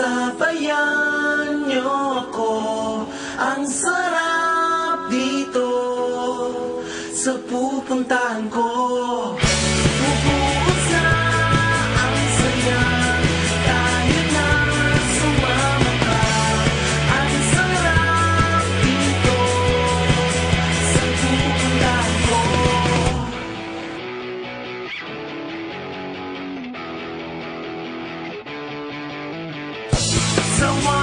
Sabayan niyo ako. Ang sarap dito. Sa pupuntahan ko. someone